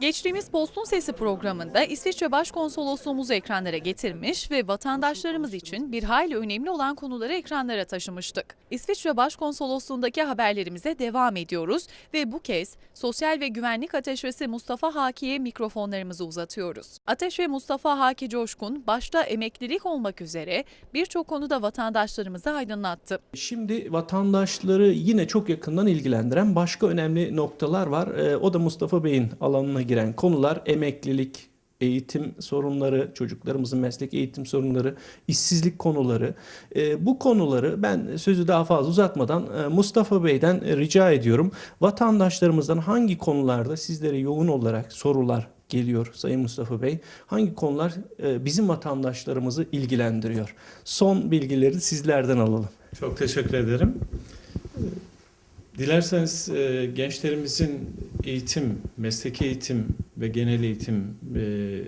Geçtiğimiz Postun Sesi programında İsviçre Başkonsolosluğumuzu ekranlara getirmiş ve vatandaşlarımız için bir hayli önemli olan konuları ekranlara taşımıştık. İsviçre Başkonsolosluğundaki haberlerimize devam ediyoruz ve bu kez Sosyal ve Güvenlik Ateşvesi Mustafa Haki'ye mikrofonlarımızı uzatıyoruz. Ateş ve Mustafa Haki Coşkun başta emeklilik olmak üzere birçok konuda vatandaşlarımızı aydınlattı. Şimdi vatandaşları yine çok yakından ilgilendiren başka önemli noktalar var. Ee, o da Mustafa Bey'in alanına giren konular emeklilik, eğitim sorunları, çocuklarımızın meslek eğitim sorunları, işsizlik konuları. Ee, bu konuları ben sözü daha fazla uzatmadan e, Mustafa Bey'den e, rica ediyorum. Vatandaşlarımızdan hangi konularda sizlere yoğun olarak sorular geliyor Sayın Mustafa Bey? Hangi konular e, bizim vatandaşlarımızı ilgilendiriyor? Son bilgileri sizlerden alalım. Çok teşekkür ederim. Dilerseniz e, gençlerimizin eğitim, mesleki eğitim ve genel eğitim e,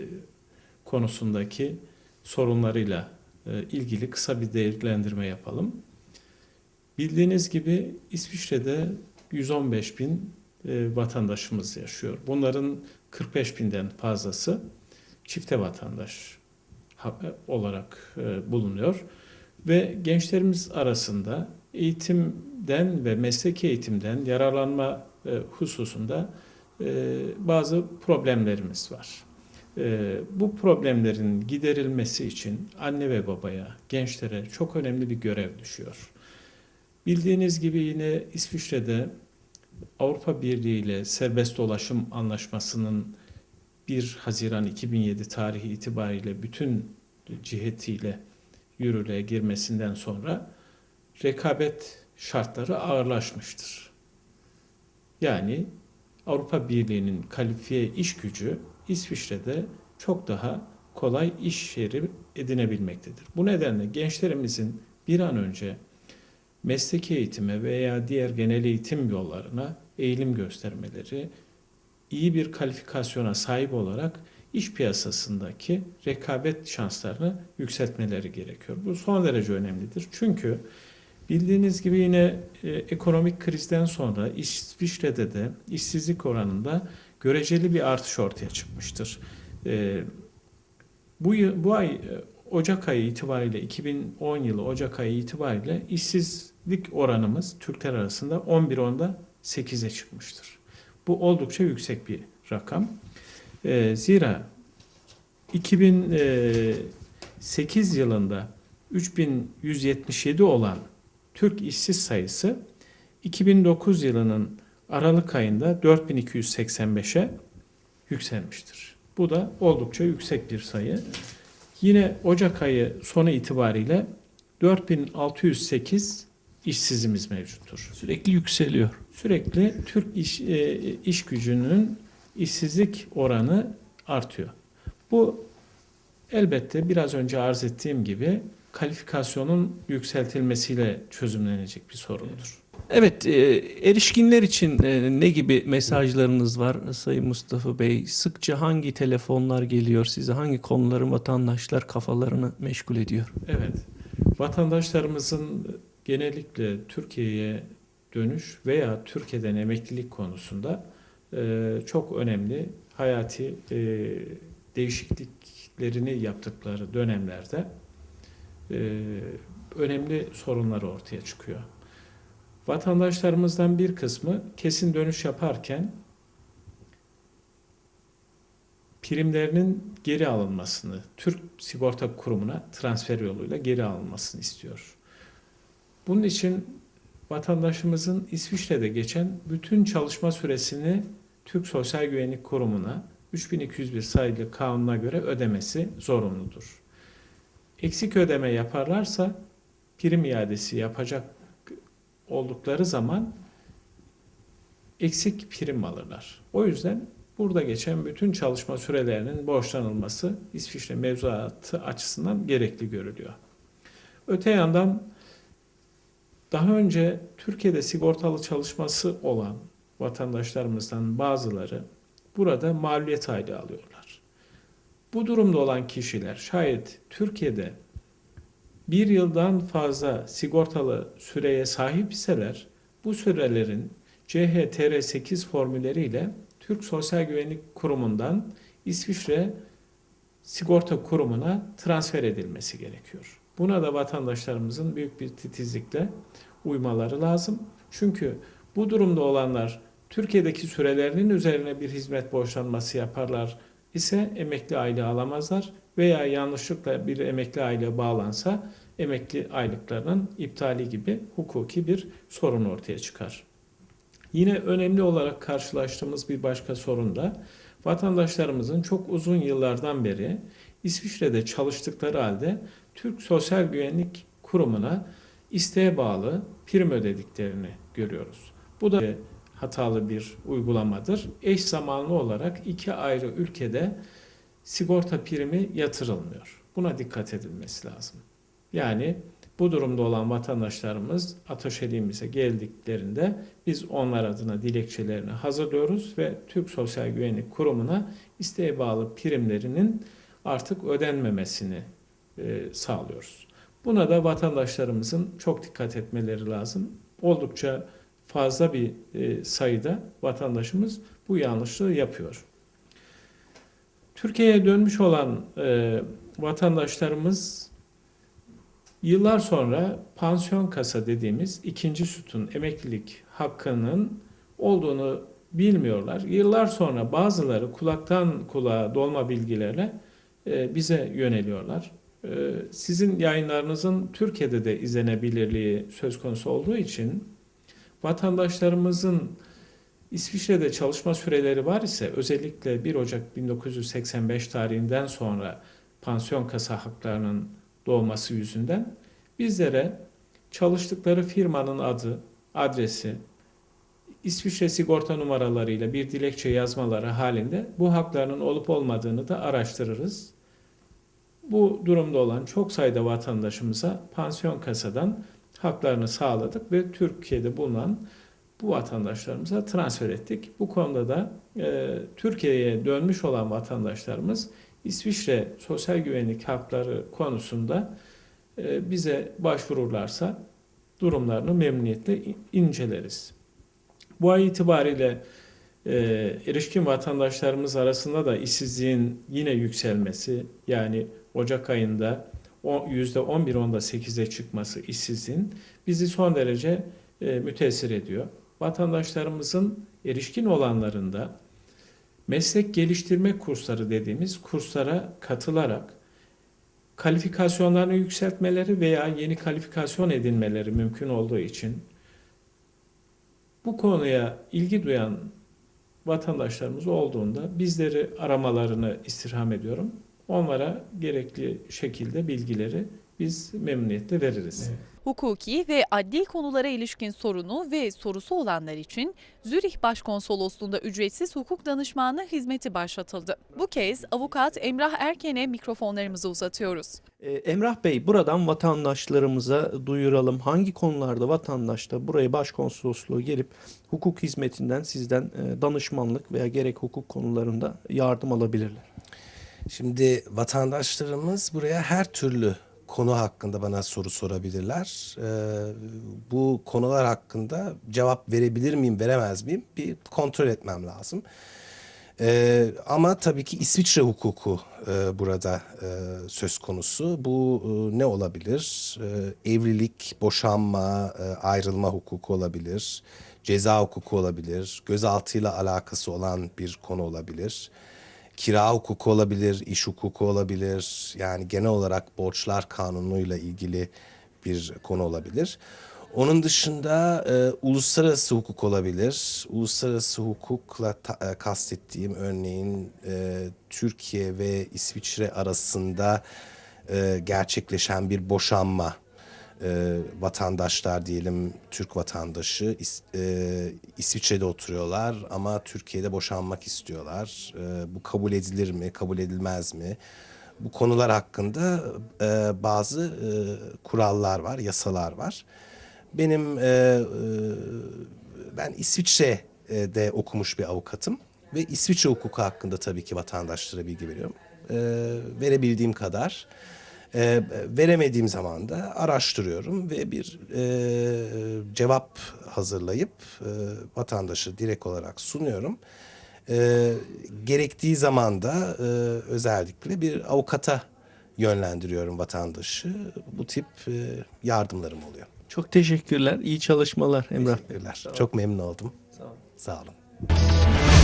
konusundaki sorunlarıyla e, ilgili kısa bir değerlendirme yapalım. Bildiğiniz gibi İsviçre'de 115 bin e, vatandaşımız yaşıyor. Bunların 45 binden fazlası çifte vatandaş ha- olarak e, bulunuyor ve gençlerimiz arasında eğitimden ve mesleki eğitimden yararlanma e, hususunda e, bazı problemlerimiz var. E, bu problemlerin giderilmesi için anne ve babaya, gençlere çok önemli bir görev düşüyor. Bildiğiniz gibi yine İsviçre'de Avrupa Birliği ile serbest dolaşım anlaşmasının 1 Haziran 2007 tarihi itibariyle bütün cihetiyle yürürlüğe girmesinden sonra rekabet şartları ağırlaşmıştır. Yani Avrupa Birliği'nin kalifiye iş gücü İsviçre'de çok daha kolay iş yeri edinebilmektedir. Bu nedenle gençlerimizin bir an önce mesleki eğitime veya diğer genel eğitim yollarına eğilim göstermeleri, iyi bir kalifikasyona sahip olarak iş piyasasındaki rekabet şanslarını yükseltmeleri gerekiyor. Bu son derece önemlidir. Çünkü bildiğiniz gibi yine e, ekonomik krizden sonra İsviçre'de de işsizlik oranında göreceli bir artış ortaya çıkmıştır. E, bu, bu ay e, Ocak ayı itibariyle 2010 yılı Ocak ayı itibariyle işsizlik oranımız Türkler arasında 11.10'da 8'e çıkmıştır. Bu oldukça yüksek bir rakam. E, zira 2008 yılında 3177 olan Türk işsiz sayısı 2009 yılının Aralık ayında 4285'e yükselmiştir. Bu da oldukça yüksek bir sayı. Yine Ocak ayı sonu itibariyle 4608 işsizimiz mevcuttur Sürekli yükseliyor. sürekli Türk iş, e, iş gücünün işsizlik oranı artıyor. Bu elbette biraz önce arz ettiğim gibi kalifikasyonun yükseltilmesiyle çözümlenecek bir sorundur. Evet, e, erişkinler için e, ne gibi mesajlarınız var Sayın Mustafa Bey? Sıkça hangi telefonlar geliyor size? Hangi konuların vatandaşlar kafalarını meşgul ediyor? Evet, vatandaşlarımızın genellikle Türkiye'ye dönüş veya Türkiye'den emeklilik konusunda e, çok önemli hayati değişikliklerini yaptıkları dönemlerde e, önemli sorunlar ortaya çıkıyor. Vatandaşlarımızdan bir kısmı kesin dönüş yaparken primlerinin geri alınmasını, Türk Sigorta Kurumu'na transfer yoluyla geri alınmasını istiyor. Bunun için vatandaşımızın İsviçre'de geçen bütün çalışma süresini Türk Sosyal Güvenlik Kurumu'na 3201 sayılı kanuna göre ödemesi zorunludur. Eksik ödeme yaparlarsa prim iadesi yapacak oldukları zaman eksik prim alırlar. O yüzden burada geçen bütün çalışma sürelerinin borçlanılması İsviçre mevzuatı açısından gerekli görülüyor. Öte yandan daha önce Türkiye'de sigortalı çalışması olan vatandaşlarımızdan bazıları burada mağluliyet aylığı alıyorlar. Bu durumda olan kişiler şayet Türkiye'de bir yıldan fazla sigortalı süreye sahip iseler bu sürelerin CHTR8 formülleriyle Türk Sosyal Güvenlik Kurumu'ndan İsviçre Sigorta Kurumu'na transfer edilmesi gerekiyor. Buna da vatandaşlarımızın büyük bir titizlikle uymaları lazım. Çünkü bu durumda olanlar Türkiye'deki sürelerinin üzerine bir hizmet borçlanması yaparlar ise emekli aylığı alamazlar veya yanlışlıkla bir emekli aylığı bağlansa emekli aylıklarının iptali gibi hukuki bir sorun ortaya çıkar. Yine önemli olarak karşılaştığımız bir başka sorun da vatandaşlarımızın çok uzun yıllardan beri İsviçre'de çalıştıkları halde Türk Sosyal Güvenlik Kurumu'na isteğe bağlı prim ödediklerini görüyoruz. Bu da hatalı bir uygulamadır. Eş zamanlı olarak iki ayrı ülkede sigorta primi yatırılmıyor. Buna dikkat edilmesi lazım. Yani bu durumda olan vatandaşlarımız ateşeliğimize geldiklerinde biz onlar adına dilekçelerini hazırlıyoruz ve Türk Sosyal Güvenlik Kurumu'na isteğe bağlı primlerinin artık ödenmemesini e, sağlıyoruz. Buna da vatandaşlarımızın çok dikkat etmeleri lazım. Oldukça fazla bir e, sayıda vatandaşımız bu yanlışlığı yapıyor. Türkiye'ye dönmüş olan e, vatandaşlarımız yıllar sonra pansiyon kasa dediğimiz ikinci sütun emeklilik hakkının olduğunu bilmiyorlar. Yıllar sonra bazıları kulaktan kulağa dolma bilgilerle e, bize yöneliyorlar. E, sizin yayınlarınızın Türkiye'de de izlenebilirliği söz konusu olduğu için vatandaşlarımızın İsviçre'de çalışma süreleri var ise özellikle 1 Ocak 1985 tarihinden sonra pansiyon kasa haklarının doğması yüzünden bizlere çalıştıkları firmanın adı, adresi, İsviçre sigorta numaralarıyla bir dilekçe yazmaları halinde bu haklarının olup olmadığını da araştırırız. Bu durumda olan çok sayıda vatandaşımıza pansiyon kasadan haklarını sağladık ve Türkiye'de bulunan bu vatandaşlarımıza transfer ettik. Bu konuda da e, Türkiye'ye dönmüş olan vatandaşlarımız İsviçre sosyal güvenlik hakları konusunda e, bize başvururlarsa durumlarını memnuniyetle inceleriz. Bu ay itibariyle e, erişkin vatandaşlarımız arasında da işsizliğin yine yükselmesi yani Ocak ayında %11.8'e çıkması işsizliğin bizi son derece e, müteessir ediyor. Vatandaşlarımızın erişkin olanlarında meslek geliştirme kursları dediğimiz kurslara katılarak kalifikasyonlarını yükseltmeleri veya yeni kalifikasyon edinmeleri mümkün olduğu için bu konuya ilgi duyan vatandaşlarımız olduğunda bizleri aramalarını istirham ediyorum. Onlara gerekli şekilde bilgileri biz memnuniyetle veririz. Hukuki ve adli konulara ilişkin sorunu ve sorusu olanlar için Zürih Başkonsolosluğu'nda ücretsiz hukuk danışmanlığı hizmeti başlatıldı. Bu kez avukat Emrah Erken'e mikrofonlarımızı uzatıyoruz. Ee, Emrah Bey buradan vatandaşlarımıza duyuralım. Hangi konularda vatandaş da buraya başkonsolosluğu gelip hukuk hizmetinden sizden e, danışmanlık veya gerek hukuk konularında yardım alabilirler? Şimdi vatandaşlarımız buraya her türlü konu hakkında bana soru sorabilirler. Ee, bu konular hakkında cevap verebilir miyim, veremez miyim? Bir kontrol etmem lazım. Ee, ama tabii ki İsviçre hukuku e, burada e, söz konusu. Bu e, ne olabilir? E, evlilik, boşanma, e, ayrılma hukuku olabilir. Ceza hukuku olabilir. Gözaltıyla alakası olan bir konu olabilir kira hukuku olabilir, iş hukuku olabilir. Yani genel olarak borçlar kanunuyla ilgili bir konu olabilir. Onun dışında e, uluslararası hukuk olabilir. Uluslararası hukukla ta, e, kastettiğim örneğin e, Türkiye ve İsviçre arasında e, gerçekleşen bir boşanma e, vatandaşlar diyelim Türk vatandaşı İs, e, İsviçre'de oturuyorlar ama Türkiye'de boşanmak istiyorlar. E, bu kabul edilir mi, kabul edilmez mi? Bu konular hakkında e, bazı e, kurallar var, yasalar var. Benim e, e, ben İsviçre'de okumuş bir avukatım ve İsviçre hukuku hakkında tabii ki vatandaşlara bilgi veriyorum. E, verebildiğim kadar. E, veremediğim zaman da araştırıyorum ve bir e, cevap hazırlayıp e, vatandaşı direkt olarak sunuyorum. E, gerektiği zaman da e, özellikle bir avukata yönlendiriyorum vatandaşı. Bu tip e, yardımlarım oluyor. Çok teşekkürler. İyi çalışmalar Emrah. Teşekkürler. Çok memnun oldum. Sağ olun. Sağ olun.